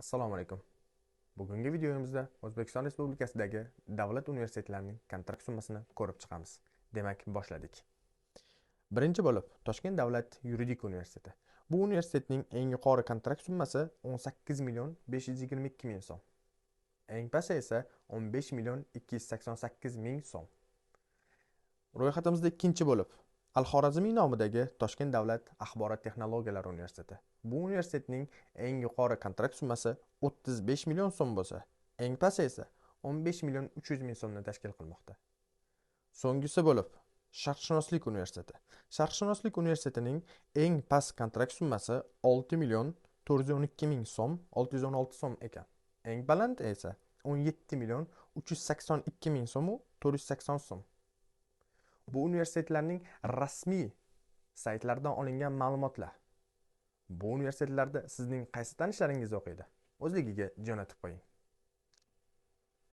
assalomu alaykum. Bugungi videomizda o'zbekiston respublikasidagi davlat universitetlarining kontrakt summasini ko'rib chiqamiz. Demak boshladik. Birinchi bo'lib toshkent davlat yuridik universiteti. Bu universitetning eng yuqori kontrakt summasi 18 million 522 ming so'm. Eng pasti esa 15 million 288 ming so'm. Ro'yxatimizda ikkinchi bo'lib al xorazmiy nomidagi toshkent davlat axborot texnologiyalari universiteti. Bu universitetning eng yuqori kontrakt summasi 35 million so'm bo'lsa eng pasti esa 15 million 300 ming so'mni tashkil qilmoqda. So'nggisi bo'lib sharqshunoslik universiteti. Sharqshunoslik universitetining eng past kontrakt summasi 6 million 412 ming so'm 616 so'm ekan. Eng baland esa 17 million 382 ming so'mu 480 so'm. Bu universitetlarning rasmiy saytlaridan olingan ma'lumotlar. Bu universitetlarda sizning qaysi tanishlaringiz o'qiydi? O'zligiga jo'natib qo'ying.